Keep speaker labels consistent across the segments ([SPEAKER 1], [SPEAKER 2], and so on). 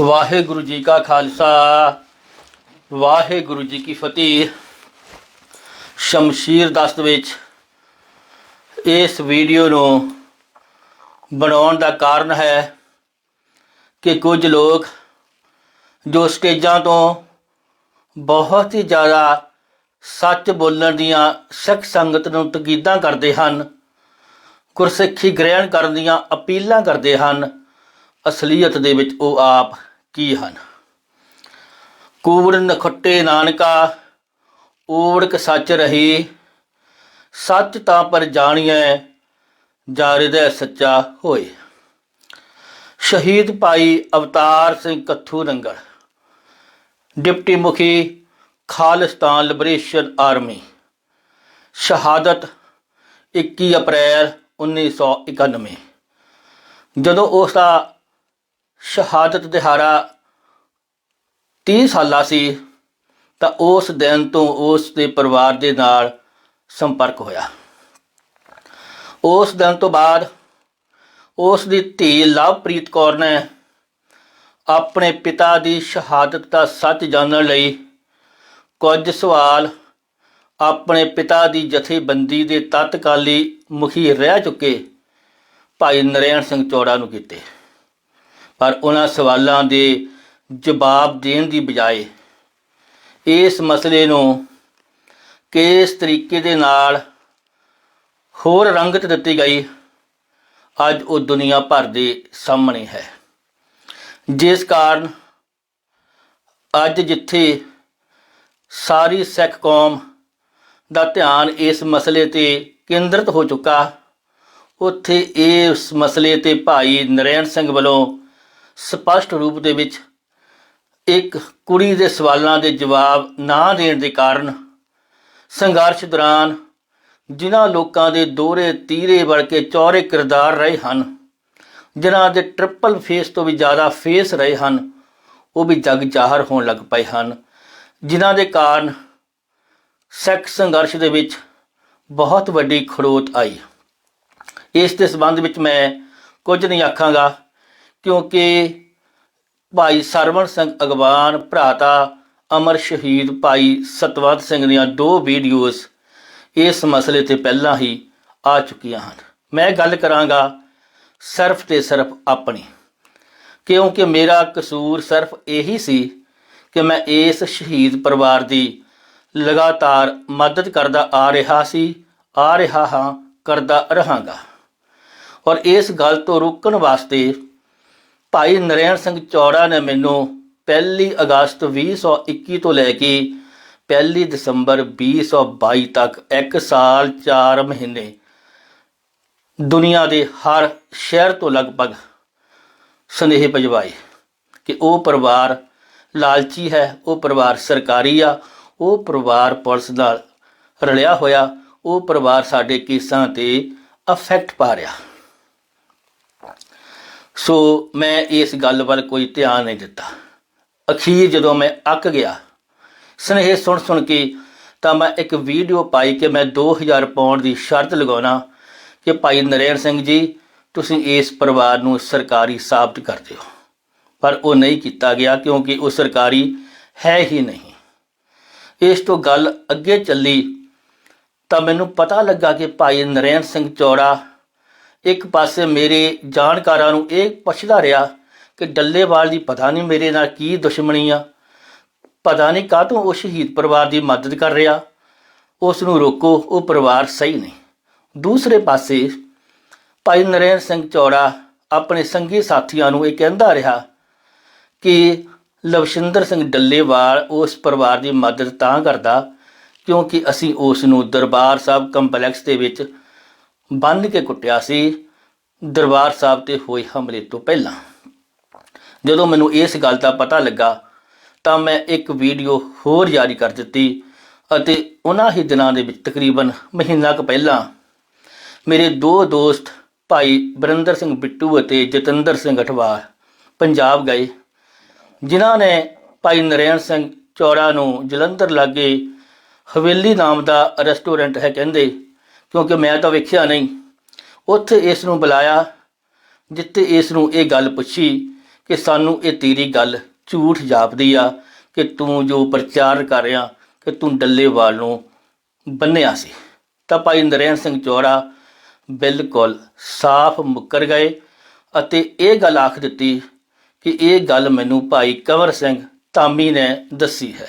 [SPEAKER 1] ਵਾਹਿਗੁਰੂ ਜੀ ਕਾ ਖਾਲਸਾ, ਵਾਹਿਗੁਰੂ ਜੀ ਕੀ ਫਤਿਹ। ਸ਼ਮਸ਼ੀਰ ਦਸਤ ਵਿੱਚ ਇਸ ਵੀਡੀਓ ਨੂੰ ਬਣਾਉਣ ਦਾ ਕਾਰਨ ਹੈ ਕਿ ਕੁਝ ਲੋਕ ਜੋ ਸਟੇਜਾਂ ਤੋਂ ਬਹੁਤ ਹੀ ਜ਼ਿਆਦਾ ਸੱਚ ਬੋਲਣ ਦੀਆਂ ਸਿੱਖ ਸੰਗਤ ਨੂੰ ਤਕੀਦਾਂ ਕਰਦੇ ਹਨ, ਗੁਰਸਿੱਖੀ ਗ੍ਰਹਿਣ ਕਰਨ ਦੀਆਂ ਅਪੀਲਾਂ ਕਰਦੇ ਹਨ, ਅਸਲੀਅਤ ਦੇ ਵਿੱਚ ਉਹ ਆਪ ਕੀ ਹਨ? ਕੂੜ ਨਖੱਟੇ ਨਾਨਕਾ ਓੜਕ ਸੱਚ ਰਹੀ, ਸੱਚ ਤਾਂ ਪਰ ਜਾਣੀਐ, ਜਾ ਹਿਰਦੈ ਸੱਚਾ ਹੋਏ। ਸ਼ਹੀਦ ਭਾਈ ਅਵਤਾਰ ਸਿੰਘ ਕੱਥੂ ਨੰਗਲ ਡਿਪਟੀ ਮੁਖੀ ਖਾਲਿਸਤਾਨ ਲਿਬਰੇਸ਼ਨ ਆਰਮੀ, ਸ਼ਹਾਦਤ 21 ਅਪ੍ਰੈਲ 1991 ਜਦੋਂ ਉਸ ਦਾ ਸ਼ਹਾਦਤ ਦਿਹਾੜਾ 30 ਸਾਲਾ ਸੀ, ਤਾਂ ਉਸ ਦਿਨ ਤੋਂ ਉਸ ਦੇ ਪਰਿਵਾਰ ਦੇ ਨਾਲ ਸੰਪਰਕ ਹੋਇਆ। ਉਸ ਦਿਨ ਤੋਂ ਬਾਅਦ ਉਸ ਦੀ ਧੀ ਲਵਪ੍ਰੀਤ ਕੌਰ ਨੇ ਆਪਣੇ ਪਿਤਾ ਦੀ ਸ਼ਹਾਦਤ ਦਾ ਸੱਚ ਜਾਣਨ ਲਈ ਕੁਝ ਸਵਾਲ ਆਪਣੇ ਪਿਤਾ ਦੀ ਜਥੇਬੰਦੀ ਦੇ ਤਤਕਾਲੀ ਮੁਖੀ ਰਹਿ ਚੁੱਕੇ ਭਾਈ ਨਰੈਣ ਸਿੰਘ ਚੌੜਾ ਨੂੰ ਕੀਤੇ। ਪਰ ਉਹਨਾਂ ਸਵਾਲਾਂ ਦੇ ਜਵਾਬ ਦੇਣ ਦੀ ਬਜਾਏ ਇਸ ਮਸਲੇ ਨੂੰ ਕਿਸ ਤਰੀਕੇ ਦੇ ਨਾਲ ਹੋਰ ਰੰਗਤ ਦਿੱਤੀ ਗਈ, ਅੱਜ ਉਹ ਦੁਨੀਆ ਭਰ ਦੇ ਸਾਹਮਣੇ ਹੈ। ਜਿਸ ਕਾਰਨ ਅੱਜ ਜਿੱਥੇ ਸਾਰੀ ਸਿੱਖ ਕੌਮ ਦਾ ਧਿਆਨ ਇਸ ਮਸਲੇ ਤੇ ਕੇਂਦਰਿਤ ਹੋ ਚੁੱਕਾ, ਉੱਥੇ ਇਸ ਮਸਲੇ ਤੇ ਭਾਈ ਨਰੈਣ ਸਿੰਘ ਵੱਲੋਂ ਸਪਸ਼ਟ ਰੂਪ ਦੇ ਵਿੱਚ ਇੱਕ ਕੁੜੀ ਦੇ ਸਵਾਲਾਂ ਦੇ ਜਵਾਬ ਨਾ ਦੇਣ ਦੇ ਕਾਰਨ ਸੰਘਰਸ਼ ਦੌਰਾਨ ਜਿਨ੍ਹਾਂ ਲੋਕਾਂ ਦੇ ਦੋਹਰੇ ਤੀਰੇ ਵੜ ਕੇ ਚੌਰੇ ਕਿਰਦਾਰ ਰਹੇ ਹਨ, ਜਿਨ੍ਹਾਂ ਦੇ ਟ੍ਰਿਪਲ ਫੇਸ ਤੋਂ ਵੀ ਜ਼ਿਆਦਾ ਫੇਸ ਰਹੇ ਹਨ, ਉਹ ਵੀ ਜਗ ਜ਼ਾਹਰ ਹੋਣ ਲੱਗ ਪਏ ਹਨ, ਜਿਨ੍ਹਾਂ ਦੇ ਕਾਰਨ ਸੈਕਸ ਸੰਘਰਸ਼ ਦੇ ਵਿੱਚ ਬਹੁਤ ਵੱਡੀ ਖੜੋਤ ਆਈ। ਇਸ ਦੇ ਸੰਬੰਧ ਵਿੱਚ ਮੈਂ ਕੁਝ ਨਹੀਂ ਆਖਾਂਗਾ। ਕਿਉਂਕਿ ਭਾਈ ਸਰਵਣ ਸਿੰਘ ਅਗਵਾਨ, ਭਰਾਤਾ ਅਮਰ ਸ਼ਹੀਦ ਭਾਈ ਸਤਵੰਤ ਸਿੰਘ ਦੀਆਂ ਦੋ ਵੀਡੀਓਜ਼ ਇਸ ਮਸਲੇ ਤੇ ਪਹਿਲਾਂ ਹੀ ਆ ਚੁੱਕੀਆਂ ਹਨ। ਮੈਂ ਗੱਲ ਕਰਾਂਗਾ ਸਿਰਫ ਤੇ ਸਿਰਫ ਆਪਣੀ, ਕਿਉਂਕਿ ਮੇਰਾ ਕਸੂਰ ਸਿਰਫ ਇਹੀ ਸੀ ਕਿ ਮੈਂ ਇਸ ਸ਼ਹੀਦ ਪਰਿਵਾਰ ਦੀ ਲਗਾਤਾਰ ਮਦਦ ਕਰਦਾ ਆ ਰਿਹਾ ਸੀ, ਆ ਰਿਹਾ ਹਾਂ, ਕਰਦਾ ਰਹਾਂਗਾ। ਔਰ ਇਸ ਗੱਲ ਤੋਂ ਰੋਕਣ ਵਾਸਤੇ ਭਾਈ ਨਰੈਣ ਸਿੰਘ ਚੌੜਾ ਨੇ ਮੈਨੂੰ 1 ਅਗਸਤ 2021 ਤੋਂ ਲੈ ਕੇ 1 ਦਸੰਬਰ 2022 ਤੱਕ 1 ਸਾਲ 4 ਮਹੀਨੇ ਦੁਨੀਆ ਦੇ ਹਰ ਸ਼ਹਿਰ ਤੋਂ ਲਗਭਗ ਸੰਦੇਹ ਭਜਵਾਏ ਕਿ ਉਹ ਪਰਿਵਾਰ ਲਾਲਚੀ ਹੈ, ਉਹ ਪਰਿਵਾਰ ਸਰਕਾਰੀ ਆ, ਉਹ ਪਰਿਵਾਰ ਪੁਲਿਸ ਨਾਲ ਰਲਿਆ ਹੋਇਆ, ਉਹ ਪਰਿਵਾਰ ਸਾਡੇ ਕੇਸਾਂ ਤੇ ਅਫੈਕਟ ਪਾ ਰਿਹਾ। ਸੋ ਮੈਂ ਇਸ ਗੱਲ ਵੱਲ ਕੋਈ ਧਿਆਨ ਨਹੀਂ ਦਿੱਤਾ। ਅਖੀਰ ਜਦੋਂ ਮੈਂ ਅੱਕ ਗਿਆ, ਸਨੇਹ ਸੁਣ ਸੁਣ ਕੇ ਤਾਂ ਮੈਂ ਇੱਕ ਵੀਡੀਓ ਪਾਈ ਕਿ ਮੈਂ 2000 ਪਾਉਂਡ ਦੀ ਸ਼ਰਤ ਲਗਾਉਣਾ ਕਿ ਭਾਈ ਨਰੈਣ ਸਿੰਘ ਜੀ, ਤੁਸੀਂ ਇਸ ਪਰਿਵਾਰ ਨੂੰ ਸਰਕਾਰੀ ਸਾਬਤ ਕਰ ਦਿਓ। ਪਰ ਉਹ ਨਹੀਂ ਕੀਤਾ ਗਿਆ ਕਿਉਂਕਿ ਉਹ ਸਰਕਾਰੀ ਹੈ ਹੀ ਨਹੀਂ। ਇਸ ਤੋਂ ਗੱਲ ਅੱਗੇ ਚੱਲੀ ਤਾਂ ਮੈਨੂੰ ਪਤਾ ਲੱਗਾ ਕਿ ਭਾਈ ਨਰੈਣ ਸਿੰਘ ਚੌੜਾ ਇੱਕ ਪਾਸੇ ਮੇਰੇ ਜਾਣਕਾਰਾਂ ਨੂੰ ਇਹ ਪੁੱਛਦਾ ਰਿਹਾ ਕਿ ਡੱਲੇਵਾਲ ਦੀ ਪਤਾ ਨਹੀਂ ਮੇਰੇ ਨਾਲ ਕੀ ਦੁਸ਼ਮਣੀ ਆ। ਪਤਾ ਨਹੀਂ ਕਾਹਤੋਂ ਉਹ ਸ਼ਹੀਦ ਪਰਿਵਾਰ ਦੀ ਮਦਦ ਕਰ ਰਿਹਾ। ਉਸ ਨੂੰ ਰੋਕੋ, ਉਹ ਪਰਿਵਾਰ ਸਹੀ ਨਹੀਂ। ਦੂਸਰੇ ਪਾਸੇ ਭਾਈ ਨਰੈਣ ਸਿੰਘ ਚੌੜਾ ਆਪਣੇ ਸੰਗੀ ਸਾਥੀਆਂ ਨੂੰ ਇਹ ਕਹਿੰਦਾ ਰਿਹਾ ਕਿ ਲਵਸ਼ਿੰਦਰ ਸਿੰਘ ਡੱਲੇਵਾਲ ਉਸ ਪਰਿਵਾਰ ਦੀ ਮਦਦ ਤਾਂ ਕਰਦਾ ਕਿਉਂਕਿ ਅਸੀਂ ਉਸ ਨੂੰ ਦਰਬਾਰ ਸਾਹਿਬ ਕੰਪਲੈਕਸ ਦੇ ਵਿੱਚ ਬੰਨ ਕੇ ਕੁੱਟਿਆ ਸੀ, ਦਰਬਾਰ ਸਾਹਿਬ ਤੇ ਹੋਏ ਹਮਲੇ ਤੋਂ ਪਹਿਲਾਂ। ਜਦੋਂ ਮੈਨੂੰ ਇਸ ਗੱਲ ਦਾ ਪਤਾ ਲੱਗਾ, ਤਾਂ ਮੈਂ ਇੱਕ ਵੀਡੀਓ ਹੋਰ ਜਾਰੀ ਕਰ ਦਿੱਤੀ ਅਤੇ ਉਹਨਾਂ ਹੀ ਦਿਨਾਂ ਦੇ ਵਿੱਚ ਤਕਰੀਬਨ ਮਹੀਨਾ ਕੁ ਪਹਿਲਾਂ ਮੇਰੇ ਦੋ ਦੋਸਤ ਭਾਈ ਬਰਿੰਦਰ ਸਿੰਘ ਬਿੱਟੂ ਅਤੇ ਜਤਿੰਦਰ ਸਿੰਘ ਅਠਵਾਲ ਪੰਜਾਬ ਗਏ, ਜਿਨ੍ਹਾਂ ਨੇ ਭਾਈ ਨਰੈਣ ਸਿੰਘ ਚੌੜਾ ਨੂੰ ਜਲੰਧਰ ਲਾਗੇ ਹਵੇਲੀ ਨਾਮ ਦਾ ਰੈਸਟੋਰੈਂਟ ਹੈ ਕਹਿੰਦੇ ਕਿਉਂਕਿ ਮੈਂ ਤਾਂ ਵੇਖਿਆ ਨਹੀਂ। ਉੱਥੇ ਇਸ ਨੂੰ ਬੁਲਾਇਆ, ਜਿੱਥੇ ਇਸ ਨੂੰ ਇਹ ਗੱਲ ਪੁੱਛੀ ਕਿ ਸਾਨੂੰ ਇਹ ਤੇਰੀ ਗੱਲ ਝੂਠ ਜਾਪਦੀ ਆ ਕਿ ਤੂੰ ਜੋ ਪ੍ਰਚਾਰ ਕਰ ਰਿਹਾ ਕਿ ਤੂੰ ਡੱਲੇਵਾਲ ਨੂੰ ਬੰਨਿਆ ਸੀ। ਤਾਂ ਭਾਈ ਨਰੈਣ ਸਿੰਘ ਚੋੜਾ ਬਿਲਕੁਲ ਸਾਫ਼ ਮੁੱਕਰ ਗਏ ਅਤੇ ਇਹ ਗੱਲ ਆਖ ਦਿੱਤੀ ਕਿ ਇਹ ਗੱਲ ਮੈਨੂੰ ਭਾਈ ਕੰਵਰ ਸਿੰਘ ਧਾਮੀ ਨੇ ਦੱਸੀ ਹੈ।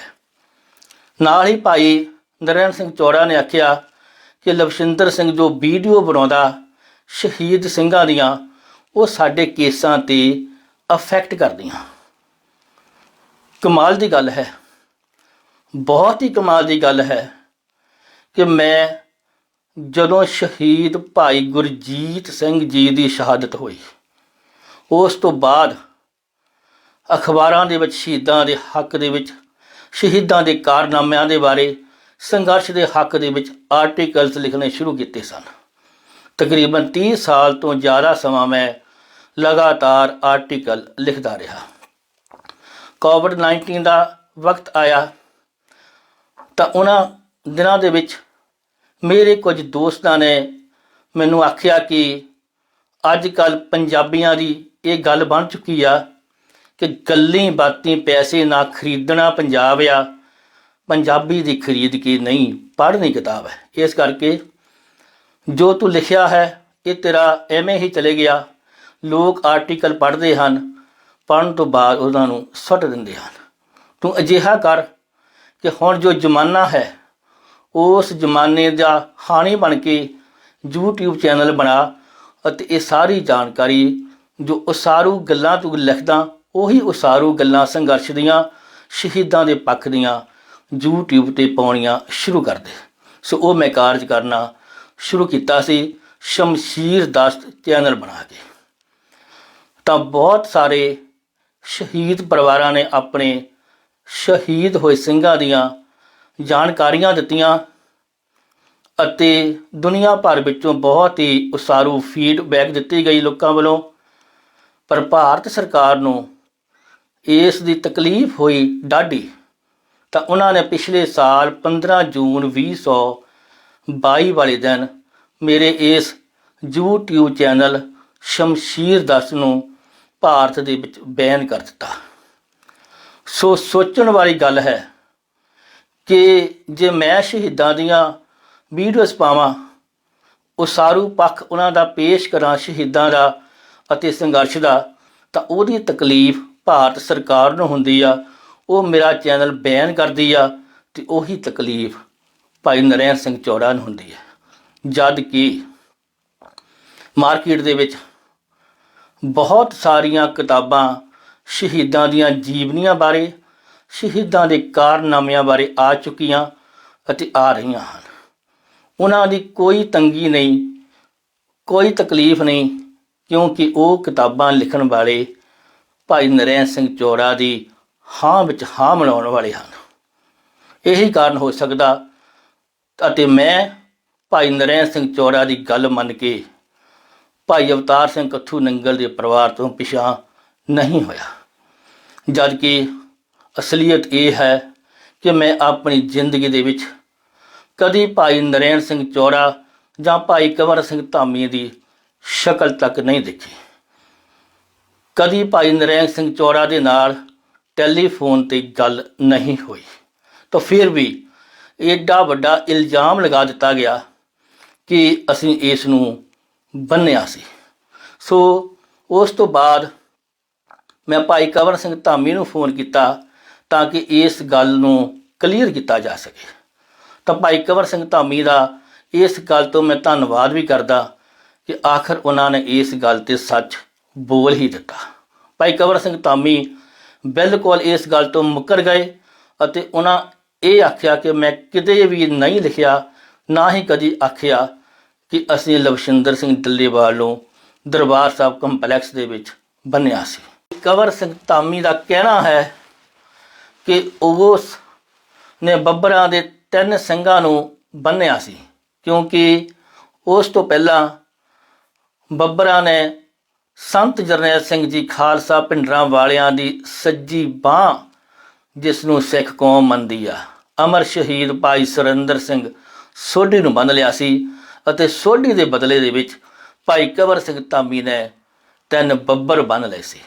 [SPEAKER 1] ਨਾਲ ਹੀ ਭਾਈ ਨਰੈਣ ਸਿੰਘ ਚੋੜਾ ਨੇ ਆਖਿਆ ਕਿ ਲਵਸ਼ਿੰਦਰ ਸਿੰਘ ਜੋ ਵੀਡੀਓ ਬਣਾਉਂਦਾ, ਸ਼ਹੀਦ ਸਿੰਘਾਂ ਦੀਆਂ, ਉਹ ਸਾਡੇ ਕੇਸਾਂ ਤੇ ਅਫੈਕਟ ਕਰਦੀਆਂ। ਕਮਾਲ ਦੀ ਗੱਲ ਹੈ। ਬਹੁਤ ਹੀ ਕਮਾਲ ਦੀ ਗੱਲ ਹੈ ਕਿ ਮੈਂ ਜਦੋਂ ਸ਼ਹੀਦ ਭਾਈ ਗੁਰਜੀਤ ਸਿੰਘ ਜੀ ਦੀ ਸ਼ਹਾਦਤ ਹੋਈ, ਉਸ ਤੋਂ ਬਾਅਦ ਅਖਬਾਰਾਂ ਦੇ ਵਿੱਚ, ਸ਼ਹੀਦਾਂ ਦੇ ਹੱਕ ਦੇ ਵਿੱਚ, ਸ਼ਹੀਦਾਂ ਦੇ ਕਾਰਨਾਮਿਆਂ ਦੇ ਬਾਰੇ ਸੰਘਰਸ਼ ਦੇ ਹੱਕ ਦੇ ਵਿੱਚ ਆਰਟੀਕਲਸ ਲਿਖਣੇ ਸ਼ੁਰੂ ਕੀਤੇ ਸਨ। ਤਕਰੀਬਨ 30 ਸਾਲ ਤੋਂ ਜ਼ਿਆਦਾ ਸਮਾਂ ਮੈਂ ਲਗਾਤਾਰ ਆਰਟੀਕਲ ਲਿਖਦਾ ਰਿਹਾ। ਕੋਵਿਡ 19 ਦਾ ਵਕਤ ਆਇਆ ਤਾਂ ਉਹਨਾਂ ਦਿਨਾਂ ਦੇ ਵਿੱਚ ਮੇਰੇ ਕੁਝ ਦੋਸਤਾਂ ਨੇ ਮੈਨੂੰ ਆਖਿਆ ਕਿ ਅੱਜ ਕੱਲ ਪੰਜਾਬੀਆਂ ਦੀ ਇਹ ਗੱਲ ਬਣ ਚੁੱਕੀ ਆ ਕਿ ਗੱਲੀ ਬਾਤੀ ਪੈਸੇ ਨਾ ਖਰੀਦਣਾ ਪੰਜਾਬ ਆ ਪੰਜਾਬੀ ਦੀ ਖਰੀਦ ਕੇ ਨਹੀਂ, ਪੜ੍ਹਨੀ ਕਿਤਾਬ ਹੈ। ਇਸ ਕਰਕੇ ਜੋ ਤੂੰ ਲਿਖਿਆ ਹੈ, ਇਹ ਤੇਰਾ ਐਵੇਂ ਹੀ ਚਲੇ ਗਿਆ। ਲੋਕ ਆਰਟੀਕਲ ਪੜ੍ਹਦੇ ਹਨ, ਪੜ੍ਹਨ ਤੋਂ ਬਾਅਦ ਉਹਨਾਂ ਨੂੰ ਸੁੱਟ ਦਿੰਦੇ ਹਨ। ਤੂੰ ਅਜਿਹਾ ਕਰ ਕਿ ਹੁਣ ਜੋ ਜ਼ਮਾਨਾ ਹੈ, ਉਸ ਜ਼ਮਾਨੇ ਦਾ ਹਾਣੀ ਬਣ ਕੇ YouTube ਚੈਨਲ ਬਣਾ ਅਤੇ ਇਹ ਸਾਰੀ ਜਾਣਕਾਰੀ ਜੋ ਉਸਾਰੂ ਗੱਲਾਂ ਤੂੰ ਲਿਖਦਾ, ਉਹੀ ਉਸਾਰੂ ਗੱਲਾਂ ਸੰਘਰਸ਼ ਦੀਆਂ, ਸ਼ਹੀਦਾਂ ਦੇ ਪੱਖ ਦੀਆਂ YouTube ਤੇ ਪਾਉਣੀਆਂ ਸ਼ੁਰੂ ਕਰ ਦੇ ਸੋ ਉਹ ਮੈਂ ਕਾਰਜ ਕਰਨਾ ਸ਼ੁਰੂ ਕੀਤਾ ਸੀ, ਸ਼ਮਸ਼ੀਰ ਦਸਤ ਚੈਨਲ ਬਣਾ ਕੇ। ਤਾਂ ਬਹੁਤ ਸਾਰੇ ਸ਼ਹੀਦ ਪਰਿਵਾਰਾਂ ਨੇ ਆਪਣੇ ਸ਼ਹੀਦ ਹੋਏ ਸਿੰਘਾਂ ਦੀਆਂ ਜਾਣਕਾਰੀਆਂ ਦਿੱਤੀਆਂ ਅਤੇ ਦੁਨੀਆ ਭਰ ਵਿੱਚੋਂ ਬਹੁਤ ਹੀ ਉਸਾਰੂ ਫੀਡਬੈਕ ਦਿੱਤੀ ਗਈ ਲੋਕਾਂ ਵੱਲੋਂ। ਪਰ ਭਾਰਤ ਸਰਕਾਰ ਨੂੰ ਇਸ ਦੀ ਤਕਲੀਫ ਹੋਈ ਡਾਢੀ। ਤਾਂ ਉਹਨਾਂ ਨੇ ਪਿਛਲੇ ਸਾਲ 15 ਜੂਨ 2022 ਵਾਲੇ ਦਿਨ ਮੇਰੇ ਇਸ YouTube ਚੈਨਲ ਸ਼ਮਸ਼ੀਰ ਦਸ ਨੂੰ ਭਾਰਤ ਦੇ ਵਿੱਚ ਬੈਨ ਕਰ ਦਿੱਤਾ। ਸੋ ਸੋਚਣ ਵਾਲੀ ਗੱਲ ਹੈ ਕਿ ਜੇ ਮੈਂ ਸ਼ਹੀਦਾਂ ਦੀਆਂ ਵੀਡੀਓਜ਼ ਪਾਵਾਂ, ਉਸਾਰੂ ਪੱਖ ਉਹਨਾਂ ਦਾ ਪੇਸ਼ ਕਰਾਂ ਸ਼ਹੀਦਾਂ ਦਾ ਅਤੇ ਸੰਘਰਸ਼ ਦਾ, ਤਾਂ ਉਹਦੀ ਤਕਲੀਫ ਭਾਰਤ ਸਰਕਾਰ ਨੂੰ ਹੁੰਦੀ ਆ ਉਹ ਮੇਰਾ ਚੈਨਲ ਬੈਨ ਕਰਦੀ ਆ ਤੇ ਉਹੀ ਤਕਲੀਫ ਭਾਈ ਨਰੈਣ ਸਿੰਘ ਚੌੜਾ ਨੂੰ ਹੁੰਦੀ ਹੈ ਜਦ ਕਿ ਮਾਰਕੀਟ ਦੇ ਵਿੱਚ ਬਹੁਤ ਸਾਰੀਆਂ ਕਿਤਾਬਾਂ ਸ਼ਹੀਦਾਂ ਦੀਆਂ ਜੀਵਨੀਆਂ ਬਾਰੇ, ਸ਼ਹੀਦਾਂ ਦੇ ਕਾਰਨਾਮਿਆਂ ਬਾਰੇ ਆ ਚੁੱਕੀਆਂ ਅਤੇ ਆ ਰਹੀਆਂ ਹਨ। ਉਹਨਾਂ ਦੀ ਕੋਈ ਤੰਗੀ ਨਹੀਂ, ਕੋਈ ਤਕਲੀਫ ਨਹੀਂ, ਕਿਉਂਕਿ ਉਹ ਕਿਤਾਬਾਂ ਲਿਖਣ ਵਾਲੇ ਭਾਈ ਨਰੈਣ ਸਿੰਘ ਚੋੜਾ ਦੀ ਹਾਂ ਵਿੱਚ ਹਾਂ ਮਿਲਾਉਣ ਵਾਲੇ ਹਨ। ਇਹੀ ਕਾਰਨ ਹੋ ਸਕਦਾ ਅਤੇ ਮੈਂ ਭਾਈ ਨਰੈਣ ਸਿੰਘ ਚੌੜਾ ਦੀ ਗੱਲ ਮੰਨ ਕੇ ਭਾਈ ਅਵਤਾਰ ਸਿੰਘ ਕੱਥੂ ਨੰਗਲ ਦੇ ਪਰਿਵਾਰ ਤੋਂ ਪਿਛਾਂ ਨਹੀਂ ਹੋਇਆ। ਜਦ ਕਿ ਅਸਲੀਅਤ ਇਹ ਹੈ ਕਿ ਮੈਂ ਆਪਣੀ ਜ਼ਿੰਦਗੀ ਦੇ ਵਿੱਚ ਕਦੀ ਭਾਈ ਨਰੈਣ ਸਿੰਘ ਚੌੜਾ ਜਾਂ ਭਾਈ ਕੰਵਰ ਸਿੰਘ ਧਾਮੀ ਦੀ ਸ਼ਕਲ ਤੱਕ ਨਹੀਂ ਦੇਖੀ। ਕਦੀ ਭਾਈ ਨਰੈਣ ਸਿੰਘ ਚੌੜਾ ਦੇ ਨਾਲ ਟੈਲੀਫੋਨ ਤੇ ਗੱਲ ਨਹੀਂ ਹੋਈ। ਤਾਂ ਫਿਰ ਵੀ ਐਡਾ ਵੱਡਾ ਇਲਜ਼ਾਮ ਲਗਾ ਦਿੱਤਾ ਗਿਆ ਕਿ ਅਸੀਂ ਇਸ ਨੂੰ ਬੰਨਿਆ ਸੀ। ਸੋ ਉਸ ਤੋਂ ਬਾਅਦ ਮੈਂ ਭਾਈ ਕਵਰ ਸਿੰਘ ਧਾਮੀ ਨੂੰ ਫੋਨ ਕੀਤਾ ਤਾਂ ਕਿ ਇਸ ਗੱਲ ਨੂੰ ਕਲੀਅਰ ਕੀਤਾ ਜਾ ਸਕੇ। ਤਾਂ ਭਾਈ ਕਵਰ ਸਿੰਘ ਧਾਮੀ ਦਾ ਇਸ ਗੱਲ ਤੋਂ ਮੈਂ ਧੰਨਵਾਦ ਵੀ ਕਰਦਾ ਕਿ ਆਖਰ ਉਹਨਾਂ ਨੇ ਇਸ ਗੱਲ ਤੇ ਸੱਚ ਬੋਲ ਹੀ ਦਿੱਤਾ। ਭਾਈ ਕਵਰ ਸਿੰਘ ਧਾਮੀ ਬਿਲਕੁਲ ਇਸ ਗੱਲ ਤੋਂ ਮੁੱਕਰ ਗਏ ਅਤੇ ਉਹਨਾਂ ਇਹ ਆਖਿਆ ਕਿ ਮੈਂ ਕਿਤੇ ਵੀ ਨਹੀਂ ਲਿਖਿਆ, ਨਾ ਹੀ ਕਦੀ ਆਖਿਆ ਕਿ ਅਸੀਂ ਲਵਸ਼ਿੰਦਰ ਸਿੰਘ ਡੱਲੇਵਾਲ ਨੂੰ ਦਰਬਾਰ ਸਾਹਿਬ ਕੰਪਲੈਕਸ ਦੇ ਵਿੱਚ ਬੰਨਿਆ ਸੀ। ਕਵਰ ਸਿੰਘ ਧਾਮੀ ਦਾ ਕਹਿਣਾ ਹੈ ਕਿ ਉਸ ਨੇ ਬੱਬਰਾਂ ਦੇ ਤਿੰਨ ਸਿੰਘਾਂ ਨੂੰ ਬੰਨਿਆ ਸੀ ਕਿਉਂਕਿ ਉਸ ਤੋਂ ਪਹਿਲਾਂ ਬੱਬਰਾਂ ਨੇ ਸੰਤ ਜਰਨੈਲ ਸਿੰਘ ਜੀ ਖਾਲਸਾ ਪਿੰਡਰਾਂ ਵਾਲਿਆਂ ਦੀ ਸੱਜੀ ਬਾਹ, ਜਿਸ ਨੂੰ ਸਿੱਖ ਕੌਮ ਮੰਨਦੀ ਆ। ਅਮਰ ਸ਼ਹੀਦ ਭਾਈ ਸੁਰਿੰਦਰ ਸਿੰਘ ਸੋਢੀ ਨੂੰ ਬੰਨ ਲਿਆ ਸੀ ਅਤੇ ਸੋਢੀ ਦੇ ਬਦਲੇ ਦੇ ਵਿੱਚ ਭਾਈ ਕਵਰ ਸਿੰਘ ਧਾਮੀ ਨੇ ਤਿੰਨ ਬੱਬਰ ਬੰਨ ਲਏ ਸੀ।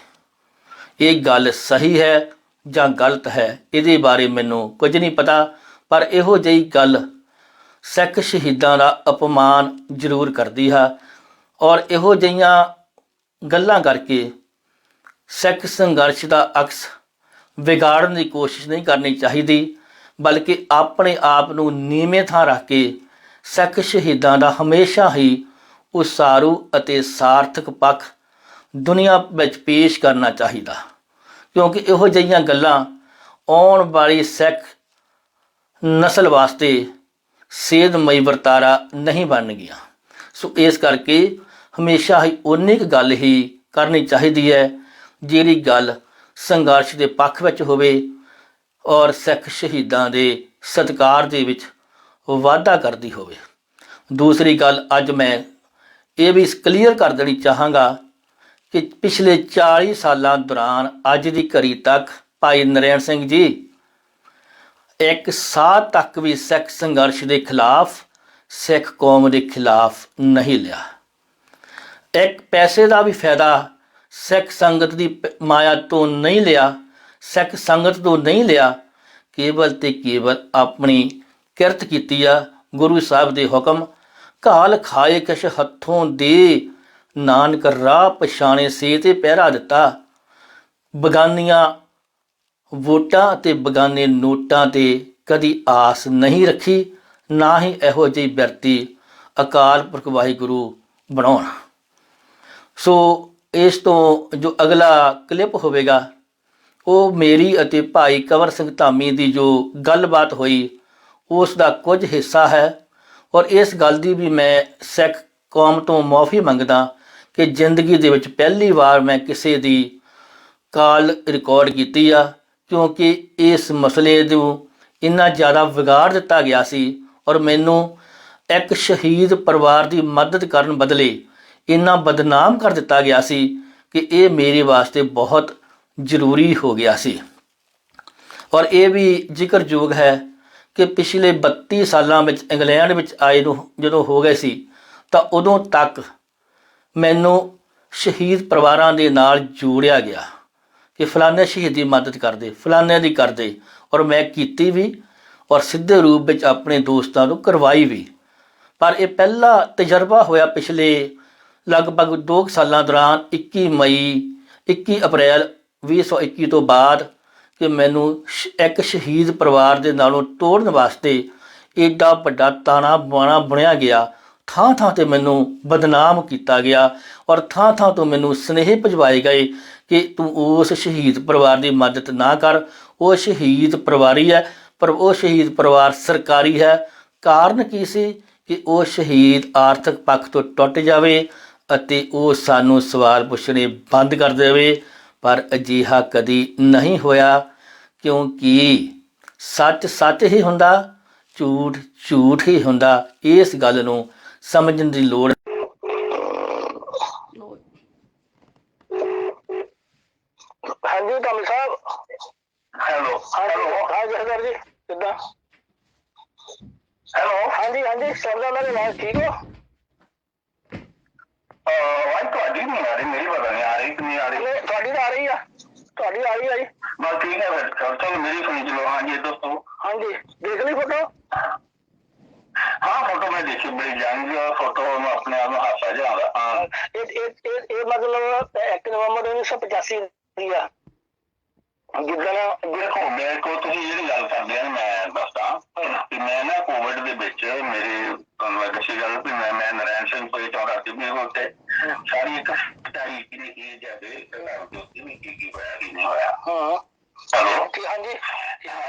[SPEAKER 1] ਇਹ ਗੱਲ ਸਹੀ ਹੈ ਜਾਂ ਗਲਤ ਹੈ, ਇਹਦੇ ਬਾਰੇ ਮੈਨੂੰ ਕੁਝ ਨਹੀਂ ਪਤਾ, ਪਰ ਇਹੋ ਜਿਹੀ ਗੱਲ ਸਿੱਖ ਸ਼ਹੀਦਾਂ ਦਾ ਅਪਮਾਨ ਜ਼ਰੂਰ ਕਰਦੀ ਹੈ ਔਰ ਇਹੋ ਜਿਹੀਆਂ ਗੱਲਾਂ ਕਰਕੇ ਸਿੱਖ ਸੰਘਰਸ਼ ਦਾ ਅਕਸ ਵਿਗਾੜਨ ਦੀ ਕੋਸ਼ਿਸ਼ ਨਹੀਂ ਕਰਨੀ ਚਾਹੀਦੀ, ਬਲਕਿ ਆਪਣੇ ਆਪ ਨੂੰ ਨੀਵੇਂ ਥਾਂ ਰੱਖ ਕੇ ਸਿੱਖ ਸ਼ਹੀਦਾਂ ਦਾ ਹਮੇਸ਼ਾ ਹੀ ਉਸਾਰੂ ਅਤੇ ਸਾਰਥਕ ਪੱਖ ਦੁਨੀਆ ਵਿੱਚ ਪੇਸ਼ ਕਰਨਾ ਚਾਹੀਦਾ। ਕਿਉਂਕਿ ਇਹੋ ਜਿਹੀਆਂ ਗੱਲਾਂ ਆਉਣ ਵਾਲੀ ਸਿੱਖ ਨਸਲ ਵਾਸਤੇ ਸੇਧਮਈ ਵਰਤਾਰਾ ਨਹੀਂ ਬਣਨਗੀਆਂ। ਸੋ ਇਸ ਕਰਕੇ ਹਮੇਸ਼ਾ ਹੀ ਉਨੀ ਕੁ ਗੱਲ ਹੀ ਕਰਨੀ ਚਾਹੀਦੀ ਹੈ, ਜਿਹੜੀ ਗੱਲ ਸੰਘਰਸ਼ ਦੇ ਪੱਖ ਵਿੱਚ ਹੋਵੇ ਔਰ ਸਿੱਖ ਸ਼ਹੀਦਾਂ ਦੇ ਸਤਿਕਾਰ ਦੇ ਵਿੱਚ ਵਾਧਾ ਕਰਦੀ ਹੋਵੇ। ਦੂਸਰੀ ਗੱਲ, ਅੱਜ ਮੈਂ ਇਹ ਵੀ ਕਲੀਅਰ ਕਰ ਦੇਣੀ ਚਾਹਾਂਗਾ ਕਿ ਪਿਛਲੇ 40 ਸਾਲਾਂ ਦੌਰਾਨ ਅੱਜ ਦੀ ਘੜੀ ਤੱਕ ਭਾਈ ਨਰੈਣ ਸਿੰਘ ਜੀ ਇੱਕ ਸਾਹ ਤੱਕ ਵੀ ਸਿੱਖ ਸੰਘਰਸ਼ ਦੇ ਖਿਲਾਫ, ਸਿੱਖ ਕੌਮ ਦੇ ਖਿਲਾਫ ਨਹੀਂ ਲਿਆ। ਇੱਕ ਪੈਸੇ ਦਾ ਵੀ ਫਾਇਦਾ ਸਿੱਖ ਸੰਗਤ ਦੀ ਪ- ਮਾਇਆ ਤੋਂ ਨਹੀਂ ਲਿਆ, ਸਿੱਖ ਸੰਗਤ ਤੋਂ ਨਹੀਂ ਲਿਆ, ਕੇਵਲ ਤੇ ਕੇਵਲ ਆਪਣੀ ਕਿਰਤ ਕੀਤੀ ਆ, ਗੁਰੂ ਸਾਹਿਬ ਦੇ ਹੁਕਮ। ਕਾਲ ਖਾਏ ਕਿਛ ਹੱਥੋਂ ਦੇ, ਨਾਨਕ ਰਾਹ ਪਛਾਣੇ ਸੇ ਤੇ ਪਹਿਰਾ ਦਿੱਤਾ। ਬਗਾਨੀਆਂ ਵੋਟਾਂ ਤੇ ਬਗਾਨੇ ਨੋਟਾਂ ਤੇ ਕਦੀ ਆਸ ਨਹੀਂ ਰੱਖੀ, ਨਾ ਹੀ ਇਹੋ ਜਿਹੀ ਬਿਰਤੀ ਅਕਾਲ ਪੁਰਖ ਵਾਹਿਗੁਰੂ ਬਣਾਉਣ। ਸੋ ਇਸ ਤੋਂ ਜੋ ਅਗਲਾ ਕਲਿੱਪ ਹੋਵੇਗਾ, ਉਹ ਮੇਰੀ ਅਤੇ ਭਾਈ ਕਵਰ ਸਿੰਘ ਧਾਮੀ ਦੀ ਜੋ ਗੱਲਬਾਤ ਹੋਈ, ਉਸ ਦਾ ਕੁਝ ਹਿੱਸਾ ਹੈ ਔਰ ਇਸ ਗੱਲ ਦੀ ਵੀ ਮੈਂ ਸਿੱਖ ਕੌਮ ਤੋਂ ਮਾਫੀ ਮੰਗਦਾ ਕਿ ਜ਼ਿੰਦਗੀ ਦੇ ਵਿੱਚ ਪਹਿਲੀ ਵਾਰ ਮੈਂ ਕਿਸੇ ਦੀ ਕਾਲ ਰਿਕਾਰਡ ਕੀਤੀ ਆ, ਕਿਉਂਕਿ ਇਸ ਮਸਲੇ ਨੂੰ ਇੰਨਾ ਜ਼ਿਆਦਾ ਵਿਗਾੜ ਦਿੱਤਾ ਗਿਆ ਸੀ ਔਰ ਮੈਨੂੰ ਇੱਕ ਸ਼ਹੀਦ ਪਰਿਵਾਰ ਦੀ ਮਦਦ ਕਰਨ ਬਦਲੇ ਇੰਨਾ ਬਦਨਾਮ ਕਰ ਦਿੱਤਾ ਗਿਆ ਸੀ ਕਿ ਇਹ ਮੇਰੇ ਵਾਸਤੇ ਬਹੁਤ ਜ਼ਰੂਰੀ ਹੋ ਗਿਆ ਸੀ। ਔਰ ਇਹ ਵੀ ਜ਼ਿਕਰਯੋਗ ਹੈ ਕਿ ਪਿਛਲੇ 32 ਸਾਲਾਂ ਵਿੱਚ ਇੰਗਲੈਂਡ ਵਿੱਚ ਆਏ ਨੂੰ ਜਦੋਂ ਹੋ ਗਏ ਸੀ, ਤਾਂ ਉਦੋਂ ਤੱਕ ਮੈਨੂੰ ਸ਼ਹੀਦ ਪਰਿਵਾਰਾਂ ਦੇ ਨਾਲ ਜੋੜਿਆ ਗਿਆ ਕਿ ਫਲਾਣੇ ਸ਼ਹੀਦ ਦੀ ਮਦਦ ਕਰਦੇ ਫਲਾਣੇ ਦੀ ਕਰਦੇ। ਔਰ ਮੈਂ ਕੀਤੀ ਵੀ ਔਰ ਸਿੱਧੇ ਰੂਪ ਵਿੱਚ ਆਪਣੇ ਦੋਸਤਾਂ ਨੂੰ ਕਰਵਾਈ ਵੀ। ਪਰ ਇਹ ਪਹਿਲਾ ਤਜਰਬਾ ਹੋਇਆ ਪਿਛਲੇ ਲਗਭਗ 2 ਸਾਲਾਂ ਦੌਰਾਨ 21 ਮਈ 21 ਅਪ੍ਰੈਲ 2021 ਤੋਂ ਬਾਅਦ ਕਿ ਮੈਨੂੰ ਸ਼- ਇੱਕ ਸ਼ਹੀਦ ਪਰਿਵਾਰ ਦੇ ਨਾਲੋਂ ਤੋੜਨ ਵਾਸਤੇ ਏਡਾ ਵੱਡਾ ਤਾਣਾ ਬਾਣਾ ਬੁਣਿਆ ਗਿਆ। ਥਾਂ ਥਾਂ ਤੇ ਮੈਨੂੰ ਬਦਨਾਮ ਕੀਤਾ ਗਿਆ ਔਰ ਥਾਂ ਥਾਂ ਤੋਂ ਮੈਨੂੰ ਸਨੇਹ ਭਜਵਾਏ ਗਏ ਕਿ ਤੂੰ ਉਸ ਸ਼ਹੀਦ ਪਰਿਵਾਰ ਦੀ ਮਦਦ ਨਾ ਕਰ। ਉਹ ਸ਼ਹੀਦ ਪਰਿਵਾਰੀ ਹੈ, ਪਰ ਉਹ ਸ਼ਹੀਦ ਪਰਿਵਾਰ ਸਰਕਾਰੀ ਹੈ। ਕਾਰਨ ਕੀ ਸੀ? ਕਿ ਉਹ ਸ਼ਹੀਦ ਆਰਥਿਕ ਪੱਖ ਤੋਂ ਟੁੱਟ ਜਾਵੇ ਅਤੇ ਉਹ ਸਾਨੂੰ ਸਵਾਲ ਪੁੱਛਣੇ ਬੰਦ ਕਰ ਦੇਵੇ। ਪਰ ਅਜਿਹਾ ਕਦੀ ਨਹੀਂ ਹੋਇਆ ਕਿਉਂਕਿ ਸੱਚ ਸੱਚ ਹੀ ਹੁੰਦਾ ਝੂਠ ਝੂਠ ਹੀ ਹੁੰਦਾ। ਇਸ ਗੱਲ ਨੂੰ ਸਮਝਣ ਦੀ ਲੋੜ
[SPEAKER 2] ਹਾਂਜੀ ਕਾਮੀ ਸਾਹਿਬ।
[SPEAKER 3] ਹੈਲੋ
[SPEAKER 2] ਹਾਂਜੀ ਹਾਂ ਜਹਦਰ ਜੀ ਕਿੱਦਾਂ?
[SPEAKER 3] ਹੈਲੋ
[SPEAKER 2] ਹਾਂਜੀ ਹਾਂਜੀ ਸਰਦਾ ਮੇਰੇ ਆਵਾਜ਼ ਠੀਕ ਹੋ?
[SPEAKER 3] ਵਾਈ ਤੁਹਾਡੀ ਨਹੀਂ ਆ ਰਹੀ ਮੇਰੀ ਪਤਾ ਨਹੀਂ ਆ ਰਹੀ ਕਿ ਨਹੀਂ ਆ ਰਹੀ।
[SPEAKER 2] ਨਹੀਂ, ਤੁਹਾਡੀ ਤਾਂ ਆ ਰਹੀ ਆ। ਤੁਹਾਡੀ ਆ ਰਹੀ ਆ ਜੀ।
[SPEAKER 3] ਬਸ ਠੀਕ ਹੈ ਫਿਰ ਚਲ ਚਲ ਮੇਰੀ ਸੁਣੀ ਚਲੋ ਹਾਂਜੀ ਦੋਸਤੋ
[SPEAKER 2] ਹਾਂਜੀ ਦੇਖ ਲਈ ਫੋਟੋ
[SPEAKER 3] ਹਾਂ ਫੋਟੋ ਮੈਂ ਦੇਖੀ ਬੜੀ ਉਹ ਫੋਟੋ ਮੈਂ ਆਪਣੇ ਆਪ ਨੂੰ ਹਾਸਾ ਜਿਹਾ ਆਉਂਦਾ ਹਾਂ।
[SPEAKER 2] ਇਹ ਇਹ ਇਹ ਇਹ ਮਤਲਬ 1 ਨਵੰਬਰ 1985 ਦੀ ਆ। ਜਿੱਦਣ
[SPEAKER 3] ਦੇਖੋ ਮੇਰੇ ਕੋਲ ਤੁਸੀਂ ਜਿਹੜੀ ਗੱਲ ਕਰਦੇ ਆ ਮੈਂ ਦੱਸਦਾ ਕਿ ਮੈਂ ਨਾ ਕੋਵਿਡ ਦੇ ਵਿੱਚ ਮੇਰੇ ਤੁਹਾਨੂੰ ਮੈਂ ਦੱਸੀ ਗੱਲ ਵੀ ਮੈਂ ਮੈਂ ਨਰੈਣ ਸਿੰਘ ਕੋਈ ਚੌੜਾ ਸੀ ਮੇਰੇ ਕੋਲ ਤੇ ਸਾਰੀ ਇੱਕ ਤਾਰੀ ਕੀ ਨੇ ਕੀ ਜਾਦੇ ਦੋਸਤੀ ਨਹੀਂ ਕੀ ਕੀ ਹੋਇਆ ਕੀ ਨਹੀਂ ਹੋਇਆ।
[SPEAKER 2] ਹਾਂ।
[SPEAKER 3] ਚਲੋ
[SPEAKER 2] ਠੀਕ ਹਾਂਜੀ?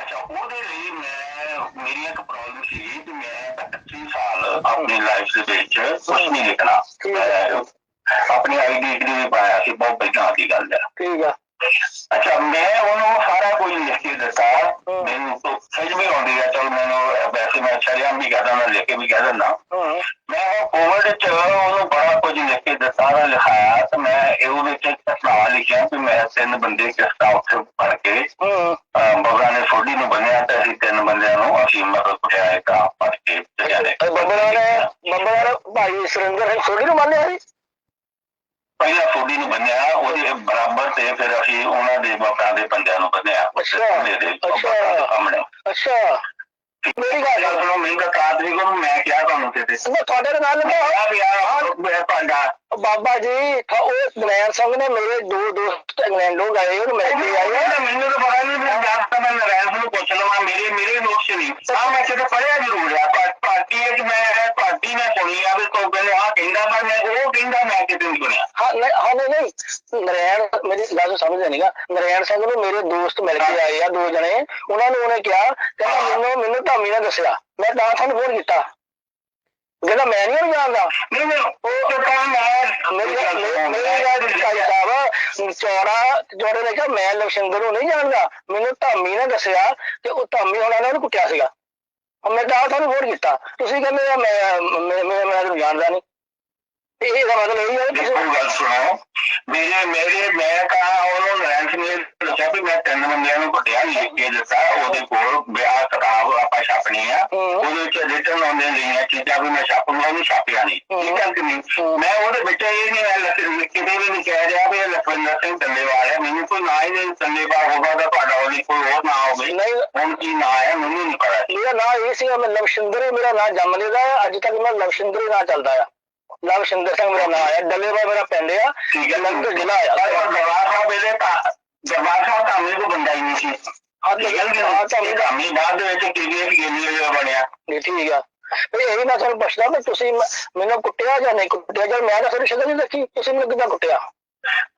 [SPEAKER 3] ਅੱਛਾ ਉਹਦੇ ਲਈ ਮੈਂ ਮੇਰੀ ਇੱਕ ਪ੍ਰੋਬਲਮ ਸੀ ਕਿ ਮੈਂ 25 ਸਾਲ ਆਪਣੀ ਲਾਈਫ ਦੇ ਵਿੱਚ ਕੁਝ ਨਹੀਂ ਲਿਖਣਾ। ਆਪਣੀ ਆਈਡੀ ਵੀ ਪਾਇਆ ਸੀ ਬਹੁਤ ਪਹਿਲਾਂ ਦੀ ਗੱਲ ਹੈ
[SPEAKER 2] ਠੀਕ ਆ।
[SPEAKER 3] ਅੱਛਾ ਮੈਂ ਉਹਨੂੰ ਸਾਰਾ ਕੁਝ ਲਿਖ ਕੇ ਦਿੱਤਾ। ਮੈਨੂੰ ਤਾਂ ਸਹੀ ਵੀ ਆਉਂਦੀ ਹੈ ਚਲ ਮੈਨੂੰ ਵੈਸੇ ਮੈਂ ਸ਼ਰਿਆਮ ਵੀ ਕਹਦਾ ਮੈਂ ਲਿਖ ਕੇ ਵੀ ਕਹਿ ਦਿੰਦਾ। ਮੈਂ ਉਹ ਕੋਵਿਡ ਚ ਉਹਨੂੰ ਬੜਾ ਕੁਝ ਲਿਖ ਕੇ ਦਿੱਤਾ ਨਾ ਲਿਖਾਇਆ ਤੇ ਮੈਂ ਇਹ ਵਿੱਚ ਸਵਾਲ ਲਿਖਿਆ ਕਿ ਮੈਂ ਤਿੰਨ ਬੰਦੇ ਕਿਸ ਤਰ੍ਹਾਂ ਉੱਥੇ ਪੜ ਕੇ ਬਗਾ ਨੇ ਸੋਢੀ ਨੂੰ ਬੰਨਿਆ ਤੇ ਅਸੀਂ ਤਿੰਨ ਬੰਦਿਆਂ ਨੂੰ ਅਸੀਂ ਮਤਲਬ ਕੁੜਿਆ ਇੱਕ ਪੜ ਕੇ ਤੇ
[SPEAKER 2] ਬੰਬਲਾ ਨੇ ਬੰਬਲਾ ਨੇ ਭਾਈ ਸੁਰਿੰਦਰ ਸਿੰਘ ਸੋਢੀ ਨੂੰ ਮੰਨਿਆ ਸੀ?
[SPEAKER 3] ਪਹਿਲਾਂ ਸੋਢੀ ਨੂੰ ਬੰਨਿਆ ਉਹਦੇ ਬਰਾਬਰ ਤੇ ਫਿਰ ਅਸੀਂ ਉਹਨਾਂ ਦੇ
[SPEAKER 2] ਬਾਪਾਂ
[SPEAKER 3] ਦੇ ਬੰਦਿਆਂ ਨੂੰ ਬੰਨਿਆ।
[SPEAKER 2] ਅੱਛਾ
[SPEAKER 3] ਦੇ
[SPEAKER 2] ਅੱਛਾ ਮੇਰੀ ਗੱਲ
[SPEAKER 3] ਸੁਣੋ ਮੈਂ ਤਾਂ ਕਾਦਰੀ ਮੈਂ ਕਿਹਾ ਤੁਹਾਨੂੰ ਤੇ ਤੇ
[SPEAKER 2] ਮੈਂ ਤੁਹਾਡੇ ਨਾਲ ਗੱਲ
[SPEAKER 3] ਆ ਵੀ ਆ ਮੈਂ ਤੁਹਾਡਾ
[SPEAKER 2] ਬਾਬਾ ਜੀ ਥਾ- ਉਹ ਗ੍ਰੈਂਡ ਸਿੰਘ ਨੇ ਮੇਰੇ ਦੋ ਦੋਸਤ ਇੰਗਲੈਂਡੋਂ ਗਏ ਉਹ ਮਿਲ ਕੇ ਆਏ ਆ।
[SPEAKER 3] ਮੈਨੂੰ ਤਾਂ ਪਤਾ ਨਹੀਂ ਮੈਂ ਜਦ ਤੱਕ ਮੈਂ ਨਰੈਣ ਨੂੰ ਪੁੱਛ ਲਵਾਂ ਮੇਰੇ ਮੇਰੇ ਨੋਟਸ ਨਹੀਂ ਆ ਮੈਂ ਕਿਤੇ ਪੜਿਆ ਜ਼ਰੂਰ ਆ ਪਾ- ਪਾਰਟੀ ਵਿੱਚ ਮੈਂ ਪਾਰਟੀ ਮੈਂ ਸੁਣੀ ਆ ਵੀ ਕੋਈ ਮੈਨੂੰ ਆ ਕਹਿੰਦਾ ਪਰ ਮੈਂ ਉਹ ਕਹਿੰਦਾ ਮੈਂ ਕਿਤੇ ਨਹੀਂ ਸੁਣਿਆ
[SPEAKER 2] ਹਾਂ ਨਹੀਂ ਹਾਂ ਨਹੀਂ ਨਹੀਂ ਨਰੈਣ ਮੇਰੀ ਗੱਲ ਨੂੰ ਸਮਝਦੇ ਨਹੀਂਗਾ ਨਰੈਣ ਸਿੰਘ ਨੂੰ ਮੇਰੇ ਦੋਸਤ ਮਿਲ ਕੇ ਆਏ ਆ ਦੋ ਜਣੇ ਉਹਨਾਂ ਨੂੰ ਉਹਨੇ ਕਿਹਾ ਕਹਿੰਦਾ ਮੈਨੂੰ ਮੈਨੂੰ ਧਾਮੀ ਨੇ ਦੱਸਿਆ ਮੈਂ ਤਾਂ ਤੁਹਾਨੂੰ ਫੋਨ ਕੀਤਾ ਕਹਿੰਦਾ ਮੈਂ ਨਹੀਂ ਜਾਣਦਾ।
[SPEAKER 3] ਨਹੀਂ ਨਹੀਂ ਉਹ ਤਾਂ ਤਾਂ ਮੈਂ
[SPEAKER 2] ਮੇਰੀ ਭਾਈ ਸਾਹਿਬ ਚੌੜਾ ਚੌੜੇ ਨੇ ਕਿਹਾ ਮੈਂ ਲਵਸ਼ਿੰਦਰ ਨੂੰ ਨਹੀਂ ਜਾਣਦਾ। ਮੈਨੂੰ ਧਾਮੀ ਨੇ ਦੱਸਿਆ ਕਿ ਉਹ ਧਾਮੀ ਉਹਨਾਂ ਨੇ ਉਹਨੂੰ ਕੁੱਟਿਆ ਸੀਗਾ। ਮੈਂ ਤਾਂ ਤੁਹਾਨੂੰ ਫੋਨ ਕੀਤਾ। ਤੁਸੀਂ ਕਹਿੰਦੇ ਆ ਮੈਂ ਮੈਂ ਮੈਂ ਉਹਨੂੰ ਜਾਣਦਾ ਨਹੀਂ ਇਹ ਇਹਦਾ ਮਤਲਬ ਇਹ ਹੈ ਕਿ ਤੁਸੀਂ
[SPEAKER 3] ਗੱਲ ਸੁਣੋ। ਮੇਰੇ ਮੇਰੇ ਮੈਂ ਕਹਾ ਉਹਨੂੰ ਨਰੈਣ ਸਿੰਘ ਨੇ ਦੱਸਿਆ ਵੀ ਮੈਂ ਤਿੰਨ ਬੰਦਿਆਂ ਨੂੰ ਘਟਿਆ ਲਿਖ ਕੇ ਦਿੱਤਾ। ਉਹਦੇ ਕੋਲ ਵਿਆਹ ਕਿਤਾਬ ਆਪਾਂ ਛਾਪਣੀ ਆ।
[SPEAKER 2] ਹੂੰ।
[SPEAKER 3] ਉਹਦੇ ਵਿੱਚ ਰਿਟਰਨ ਆਉਂਦੇ ਲਈਆਂ ਚੀਜ਼ਾਂ ਵੀ ਮੈਂ ਛਾਪੂੰਗਾ ਉਹਨੂੰ ਛਾਪਿਆ ਨਹੀਂ। ਠੀਕ ਹੈ ਕਿ ਨਹੀਂ?
[SPEAKER 2] ਹੂੰ।
[SPEAKER 3] ਮੈਂ ਉਹਦੇ ਵਿੱਚ ਇਹ ਨਹੀਂ ਮੈਂ ਲਿਖ- ਕਿਤੇ ਵੀ ਨਹੀਂ ਕਹਿ ਰਿਹਾ ਵੀ ਇਹ ਲਖਵਿੰਦਰ ਸਿੰਘ ਟੱਲੇਵਾਲ ਹੈ। ਮੈਨੂੰ ਕੋਈ ਨਾ ਹੀ ਨਹੀਂ ਟੱਲੇਵਾਲ ਹੋਗਾ ਤਾਂ ਤੁਹਾਡਾ ਉਹਦੀ ਕੋਈ ਹੋਰ ਨਾ ਹੋਵੇ।
[SPEAKER 2] ਨਹੀਂ।
[SPEAKER 3] ਹੁਣ ਕੀ ਨਾਂ ਹੈ ਮੈਨੂੰ ਨਹੀਂ ਪਤਾ।
[SPEAKER 2] ਮੇਰਾ ਨਾਂ ਇਹ ਸੀਗਾ ਮੈਂ ਲਵਸ਼ਿੰਦਰ ਮੇਰਾ ਨਾਂ ਜੰਮ ਲਿਆ ਦਾ ਅੱਜ ਤੱਕ ਮੈਂ ਲਵਸ਼ਿੰਦਰ ਹੀ ਨਾਂ ਚੱਲਦਾ ਆ। ਲਵਸ਼ਿੰਦਰ ਸਿੰਘ ਮੇਰਾ ਨਾਂ ਆ ਡੱਲੇਵਾ ਮੇਰਾ ਪਿੰਡ ਆ।
[SPEAKER 3] ਠੀਕ ਹੈ।
[SPEAKER 2] ਜਲੰਧਰ ਜ਼ਿਲ੍ਹਾ ਆ।
[SPEAKER 3] ਪਰ ਦਰਬਾਰ ਸਾਹਿਬ ਵੇਲੇ ਤਾਂ ਦਰਬਾਰ ਸਾਹਿਬ ਤਾਂ ਮੇਰੇ ਕੋਲ ਬੰਦਾ ਹੀ ਨਹੀਂ ਸੀ।
[SPEAKER 2] ਹਾਂ ਤੇ
[SPEAKER 3] ਗੱਲ
[SPEAKER 2] ਹਾਂ ਤਾਂ
[SPEAKER 3] ਕਿ ਕਾਮੀ ਬਾਅਦ ਦੇ ਵਿੱਚ ਟੀਵੀਐਸ ਗੇਮੀ ਜਿਹੜਾ ਬਣਿਆ?
[SPEAKER 2] ਨਹੀਂ ਠੀਕ ਆ। ਵੀ ਇਹ ਵੀ ਮੈਂ ਤੁਹਾਨੂੰ ਪੁੱਛਦਾ ਵੀ ਤੁਸੀਂ ਮ- ਮੈਨੂੰ ਕੁੱਟਿਆ ਜਾਂ ਨਹੀਂ ਕੁੱਟਿਆ? ਜਾਂ ਮੈਂ ਤਾਂ ਤੁਹਾਡੀ ਸ਼ਕਲ ਨਹੀਂ ਦੇਖੀ ਤੁਸੀਂ ਮੈਨੂੰ ਕਿੱਦਾਂ ਕੁੱਟਿਆ?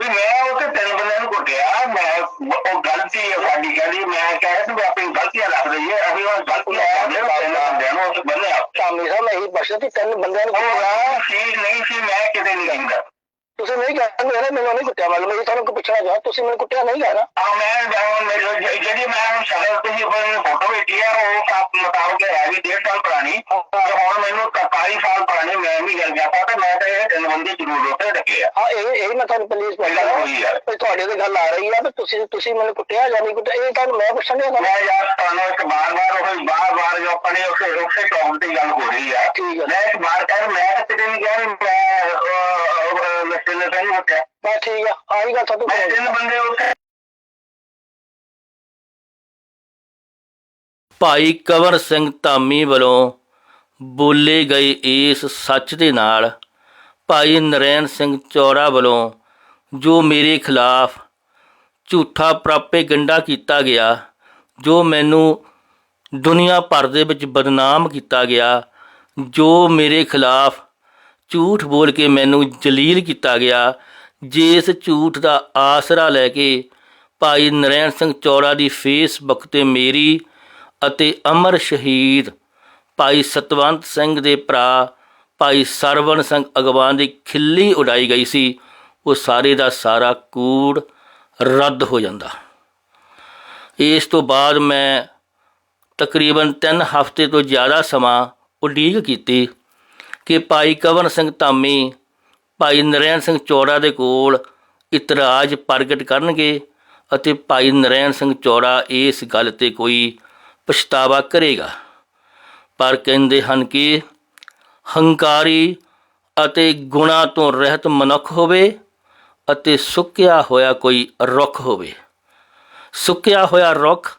[SPEAKER 3] ਵੀ ਮੈਂ ਉਹ ਤੇ ਤਿੰਨ ਬੰਦਿਆਂ ਨੂੰ ਕੁੱਟਿਆ। ਮੈਂ ਉਹ ਗਲਤੀ ਹੈ ਸਾਡੀ ਕਹਿੰਦੀ ਮੈਂ ਕਹਿ ਰਿਹਾ ਤੂੰ ਆਪਣੀ ਗਲਤੀਆਂ ਰਹੀ ਹੈ ਅਸੀਂ ਉਹ ਗਲਤੀਆਂ ਕਰਦੇ ਤਿੰਨ ਬੰਦਿਆਂ ਨੂੰ ਉਸ ਬੰਨਿਆ
[SPEAKER 2] ਸ਼ਾਮੀ ਸਾਹਿਬ ਇਹੀ ਪੁੱਛਦਾ ਕਿ ਤਿੰਨ ਬੰਦਿਆਂ ਨੂੰ ਕੁੱਟਿਆ।
[SPEAKER 3] ਸੀ ਨਹੀਂ ਸੀ ਮੈਂ ਕਿਤੇ ਨਹੀਂ ਕਹਿੰਦਾ
[SPEAKER 2] ਤੁਸੀਂ ਨਹੀਂ ਕਹਿੰਦੇ ਮੇਰੇ ਮੈਨੂੰ ਨਹੀਂ ਕੁੱਟਿਆ ਮਤਲਬ ਮੈਂ ਤੁਹਾਨੂੰ ਪੁੱਛਣਾ ਚਾਹਾਂ ਤੁਸੀਂ ਮੈਨੂੰ ਕੁੱਟਿਆ ਨਹੀਂ ਕਹਿਣਾ?
[SPEAKER 3] ਆ ਮੈਂ ਜਾਉਂ ਮੇਰੇ ਜ- ਜਿਹੜੀ ਮੈਂ ਹੁਣ ਸ਼ਕਲ ਤੁਸੀਂ ਆਪਣੀ ਫੋਟੋ ਵੇਖੀ ਆ ਉਹ ਸਾਪ ਮੁਤਾਬਕ ਹੈ ਵੀ ਡੇਢ ਸਾਲ ਪੁਰਾਣੀ। ਤੇ ਹੁਣ ਮੈਨੂੰ 41 ਸਾਲ ਪੁਰਾਣੀ ਮੈਂ ਵੀ ਗੱਲ ਗਿਆ ਤਾਂ ਮੈਂ ਤਾਂ ਇਹ ਤਿੰਨ ਬੰਦੇ ਜ਼ਰੂਰ ਉੱਤੇ ਰੱਖੇ ਆ।
[SPEAKER 2] ਹਾਂ ਇਹ ਇਹ ਮੈਂ ਤੁਹਾਨੂੰ ਪੁਲਿਸ
[SPEAKER 3] ਗੱਲ ਹੋਈ
[SPEAKER 2] ਵੀ ਤੁਹਾਡੇ ਤੇ ਗੱਲ ਆ ਰਹੀ ਆ ਵੀ ਤੁਸੀਂ ਤੁਸੀਂ ਮੈਨੂੰ ਕੁੱਟਿਆ ਜਾਂ ਨਹੀਂ ਕੁੱਟਿਆ ਇਹ ਤੁਹਾਨੂੰ ਮੈਂ ਪੁੱਛਣ ਤੁਹਾਨੂੰ
[SPEAKER 3] ਮੈਂ ਯਾਰ ਤੁਹਾਨੂੰ ਇੱਕ ਬਾਰ-ਬਾਰ ਉਹ ਬਾਰ-ਬਾਰ ਜੋ ਆਪਣੇ ਉਸੇ ਉਸੇ ਟੌਪ ਤੇ ਗੱਲ ਹੋ ਰਹੀ ਆ।
[SPEAKER 2] ਠੀਕ ਹੈ
[SPEAKER 3] ਮੈਂ ਇੱਕ ਬਾਰ ਕਰ ਮੈਂ ਤਾਂ ਕਿਤੇ ਨਹੀਂ ਗਿਆ ਮੈਂ ਨਸ਼ੇ ਨੇ ਸਹੀ ਉੱਠਿਆ
[SPEAKER 2] ਬਸ ਠੀਕ ਆ ਆਹੀ ਗੱਲ ਤੁਹਾਨੂੰ
[SPEAKER 3] ਮੈਂ
[SPEAKER 2] ਪੁੱਛਣੀ
[SPEAKER 3] ਤਿੰਨ ਬੰਦੇ ਉੱਥੇ
[SPEAKER 1] ਭਾਈ ਕਵਰ ਸਿੰਘ ਧਾਮੀ ਵੱਲੋਂ ਬੋਲੇ ਗਏ ਇਸ ਸੱਚ ਦੇ ਨਾਲ। ਭਾਈ ਨਰੈਣ ਸਿੰਘ ਚੌੜਾ ਵੱਲੋਂ ਜੋ ਮੇਰੇ ਖਿਲਾਫ ਝੂਠਾ ਪ੍ਰਾਪੇ ਗੰਡਾ ਕੀਤਾ ਗਿਆ ਜੋ ਮੈਨੂੰ ਦੁਨੀਆ ਭਰ ਦੇ ਵਿੱਚ ਬਦਨਾਮ ਕੀਤਾ ਗਿਆ ਜੋ ਮੇਰੇ ਖਿਲਾਫ ਝੂਠ ਬੋਲ ਕੇ ਮੈਨੂੰ ਜਲੀਲ ਕੀਤਾ ਗਿਆ। ਜਿਸ ਝੂਠ ਦਾ ਆਸਰਾ ਲੈ ਕੇ ਭਾਈ ਨਰੈਣ ਸਿੰਘ ਚੌੜਾ ਦੀ ਫੇਸਬੁੱਕ ਤੇ ਮੇਰੀ ਅਤੇ ਅਮਰ ਸ਼ਹੀਦ ਭਾਈ ਸਤਵੰਤ ਸਿੰਘ ਦੇ ਭਰਾ ਭਾਈ ਸਰਵਣ ਸਿੰਘ ਅਗਵਾਨ ਦੀ ਖਿੱਲੀ ਉਡਾਈ ਗਈ ਸੀ, ਉਹ ਸਾਰੇ ਦਾ ਸਾਰਾ ਕੂੜ ਰੱਦ ਹੋ ਜਾਂਦਾ। ਇਸ ਤੋਂ ਬਾਅਦ ਮੈਂ ਤਕਰੀਬਨ 3 ਹਫ਼ਤੇ ਤੋਂ ਜ਼ਿਆਦਾ ਸਮਾਂ ਉਡੀਕ ਕੀਤੀ। ਕਿ ਭਾਈ ਕਵਨ ਸਿੰਘ ਧਾਮੀ, ਭਾਈ ਨਰੈਣ ਸਿੰਘ ਚੌੜਾ ਦੇ ਕੋਲ ਇਤਰਾਜ਼ ਪ੍ਰਗਟ ਕਰਨਗੇ ਅਤੇ ਭਾਈ ਨਰੈਣ ਸਿੰਘ ਚੌੜਾ ਇਸ ਗੱਲ ਤੇ ਕੋਈ ਪਛਤਾਵਾ ਕਰੇਗਾ। ਪਰ ਕਹਿੰਦੇ ਹਨ ਕਿ ਹੰਕਾਰੀ ਅਤੇ ਗੁਣਾ ਤੋਂ ਰਹਿਤ ਮਨੁੱਖ ਹੋਵੇ ਅਤੇ ਸੁੱਕਿਆ ਹੋਇਆ ਕੋਈ ਰੁੱਖ ਹੋਵੇ। ਸੁੱਕਿਆ ਹੋਇਆ ਰੁੱਖ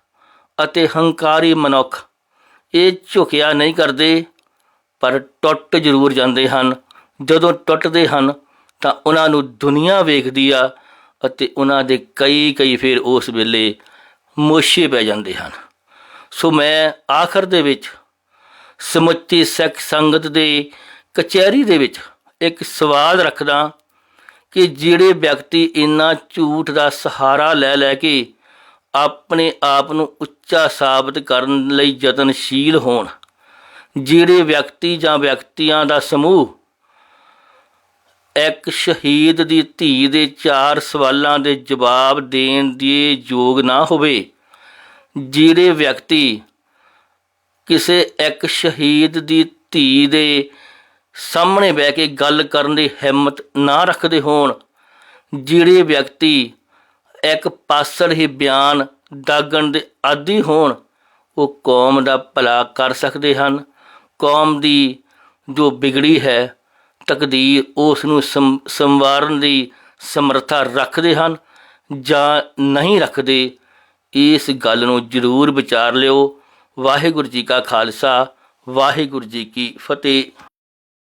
[SPEAKER 1] ਅਤੇ ਹੰਕਾਰੀ ਮਨੁੱਖ ਇਹ ਝੁਕਿਆ ਨਹੀਂ ਕਰਦੇ। ਪਰ ਟੁੱਟ ਜ਼ਰੂਰ ਜਾਂਦੇ ਹਨ। ਜਦੋਂ ਟੁੱਟਦੇ ਹਨ, ਤਾਂ ਉਹਨਾਂ ਨੂੰ ਦੁਨੀਆ ਵੇਖਦੀ ਆ ਅਤੇ ਉਹਨਾਂ ਦੇ ਕਈ ਕਈ ਫਿਰ ਉਸ ਵੇਲੇ ਮੋਸ਼ੇ ਪੈ ਜਾਂਦੇ ਹਨ। ਸੋ ਮੈਂ ਆਖਰ ਦੇ ਵਿੱਚ ਸਮੁੱਚੀ ਸਿੱਖ ਸੰਗਤ ਦੇ ਕਚਹਿਰੀ ਦੇ ਵਿੱਚ ਇੱਕ ਸਵਾਲ ਰੱਖਦਾ ਕਿ ਜਿਹੜੇ ਵਿਅਕਤੀ ਇੰਨਾ ਝੂਠ ਦਾ ਸਹਾਰਾ ਲੈ ਲੈ ਕੇ ਆਪਣੇ ਆਪ ਨੂੰ ਉੱਚਾ ਸਾਬਤ ਕਰਨ ਲਈ ਯਤਨਸ਼ੀਲ ਹੋਣ ਜਿਹੜੇ ਵਿਅਕਤੀ ਜਾਂ ਵਿਅਕਤੀਆਂ ਦਾ ਸਮੂਹ ਇੱਕ ਸ਼ਹੀਦ ਦੀ ਧੀ ਦੇ ਚਾਰ ਸਵਾਲਾਂ ਦੇ ਜਵਾਬ ਦੇਣ ਦੇ ਯੋਗ ਨਾ ਹੋਵੇ, ਜਿਹੜੇ ਵਿਅਕਤੀ ਕਿਸੇ ਇੱਕ ਸ਼ਹੀਦ ਦੀ ਧੀ ਦੇ ਸਾਹਮਣੇ ਬਹਿ ਕੇ ਗੱਲ ਕਰਨ ਦੀ ਹਿੰਮਤ ਨਾ ਰੱਖਦੇ ਹੋਣ, ਜਿਹੜੇ ਵਿਅਕਤੀ ਇੱਕ ਪਾਸੜ ਹੀ ਬਿਆਨ ਦਾਗਣ ਦੇ ਆਦੀ ਹੋਣ, ਉਹ ਕੌਮ ਦਾ ਭਲਾ ਕਰ ਸਕਦੇ ਹਨ। ਕੌਮ ਦੀ ਜੋ ਵਿਗੜੀ ਹੈ, ਤਕਦੀਰ ਉਸ ਨੂੰ ਸੰਵਾਰਨ ਦੀ ਸਮਰੱਥਾ ਰੱਖਦੇ ਹਨ ਜਾਂ ਨਹੀਂ ਰੱਖਦੇ, ਇਸ ਗੱਲ ਨੂੰ ਜ਼ਰੂਰ ਵਿਚਾਰ ਲਿਓ। ਵਾਹਿਗੁਰੂ ਜੀ ਕਾ ਖਾਲਸਾ, ਵਾਹਿਗੁਰੂ ਜੀ ਕੀ ਫਤਿਹ।